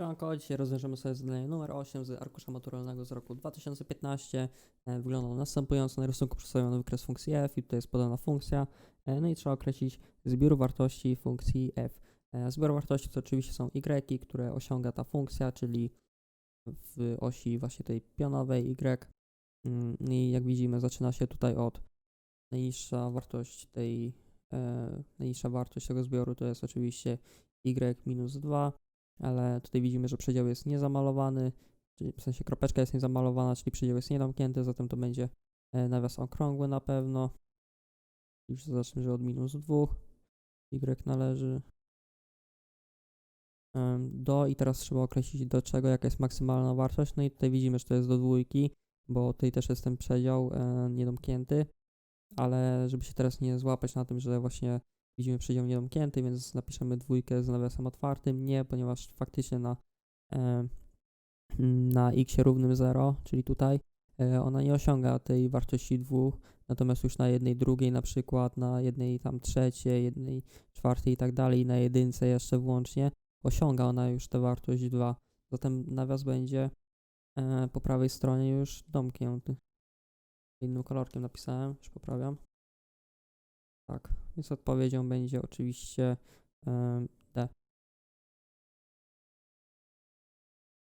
Siemanko, dzisiaj rozwiążemy sobie zadanie numer 8 z arkusza maturalnego z roku 2015. E, Wygląda on następująco. Na rysunku przedstawiono wykres funkcji f i tutaj jest podana funkcja. E, No i trzeba określić zbiór wartości funkcji f. E, Zbiór wartości to oczywiście są y, które osiąga ta funkcja, czyli w osi właśnie tej pionowej y. Mm, I jak widzimy zaczyna się tutaj od najniższa wartość tej, najniższa wartość tego zbioru to jest oczywiście y minus 2 ale tutaj widzimy, że przedział jest niezamalowany, czyli w sensie kropeczka jest niezamalowana, czyli przedział jest niedomknięty, zatem to będzie e, nawias okrągły na pewno. Już zacznę, że od minus 2 y należy. Do i teraz trzeba określić do czego, jaka jest maksymalna wartość, no i tutaj widzimy, że to jest do dwójki, bo tutaj też jest ten przedział e, niedomknięty, ale żeby się teraz nie złapać na tym, że właśnie widzimy przedział niedomknięty, więc napiszemy dwójkę z nawiasem otwartym. Nie, ponieważ faktycznie na, e, na x równym 0, czyli tutaj, e, ona nie osiąga tej wartości dwóch, natomiast już na jednej drugiej na przykład, na jednej tam trzeciej, jednej czwartej i tak dalej, na jedynce jeszcze włącznie, osiąga ona już tę wartość 2. Zatem nawias będzie e, po prawej stronie już domknięty. Innym kolorkiem napisałem, już poprawiam. Tak, więc odpowiedzią będzie oczywiście D.